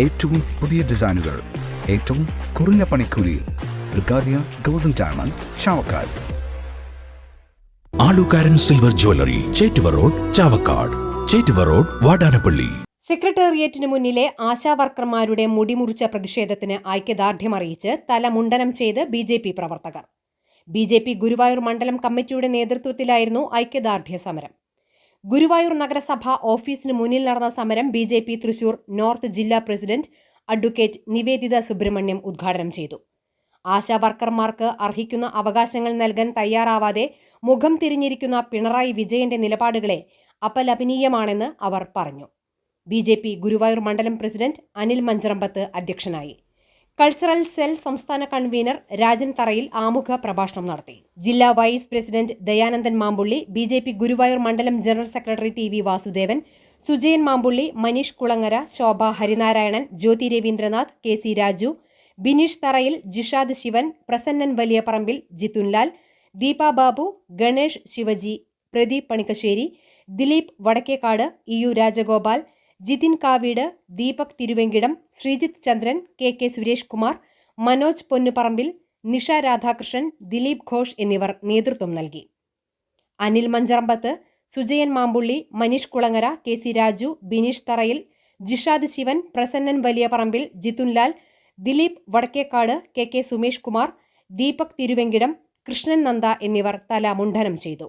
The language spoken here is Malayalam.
ഏറ്റവും പുതിയ ഡിസൈനുകൾ ഏറ്റവും കുറഞ്ഞ പണിക്കൂലിയിൽ ബ്രിഗാദിയ golden diamond Chavakkad. Alukkaran silver jewellery Chettuva road Chavakkad. Chettuva road Vadanappally. സെക്രട്ടേറിയറ്റിന് മുന്നിലെ ആശാവർക്കർമാരുടെ മുടിമുറിച്ച പ്രതിഷേധത്തിന് ഐക്യദാർഢ്യം അറിയിച്ച് തല മുണ്ടനം ചെയ്ത് ബി ജെ പി പ്രവർത്തകർ. ബി ജെ പി ഗുരുവായൂർ മണ്ഡലം കമ്മിറ്റിയുടെ നേതൃത്വത്തിലായിരുന്നു ഐക്യദാർഢ്യ സമരം. ഗുരുവായൂർ നഗരസഭ ഓഫീസിന് മുന്നിൽ നടന്ന സമരം B J P Thrissur north ജില്ലാ പ്രസിഡന്റ് അഡ്വക്കേറ്റ് നിവേദിത സുബ്രഹ്മണ്യം ഉദ്ഘാടനം ചെയ്തു. ആശാ വർക്കർമാർക്ക് അർഹിക്കുന്ന അവകാശങ്ങൾ നൽകാൻ തയ്യാറാവാതെ മുഖം തിരിഞ്ഞിരിക്കുന്ന പിണറായി വിജയന്റെ നിലപാടുകളെ അപലപനീയമാണെന്ന് അവർ പറഞ്ഞു. ബി ഗുരുവായൂർ മണ്ഡലം പ്രസിഡന്റ് അനിൽ മഞ്ചറമ്പത്ത് അധ്യക്ഷനായി. കൾച്ചറൽ സെൽ സംസ്ഥാന കൺവീനർ രാജൻ തറയിൽ ആമുഖ പ്രഭാഷണം നടത്തി. ജില്ലാ vice president Dayanandan Mampully B J P Guruvayur മണ്ഡലം general secretary T V Vasudevan Sujayan Mampully Maneesh Kulangara Shobha Harinarayanan Jyothi Raveendranath K C Raju Bineesh Tharayil Jishad Shivan Prasannan Valiyaparambil Jithunlal Deepa Babu Ganesh Shivaji Pradeep Panikkasseri Dileep Vadakkekad E U Rajagopal Jithin Kaveed Deepak Thiruvenkitam Sreejith Chandran K K Suresh Kumar Manoj Ponnuparambil Nisha Radhakrishnan Dileep Ghosh എന്നിവർ നേതൃത്വം നൽകി. Anil Mancharambath Sujayan Mampully Maneesh Kulangara K C Raju Bineesh Tharayil Jishad Shivan Prasannan Valiyaparambil Jithunlal Dileep Vadakkekad K K Sumesh Kumar Deepak Thiruvenkitam Krishnan Nanda എന്നിവർ തല മുണ്ഡനം ചെയ്തു.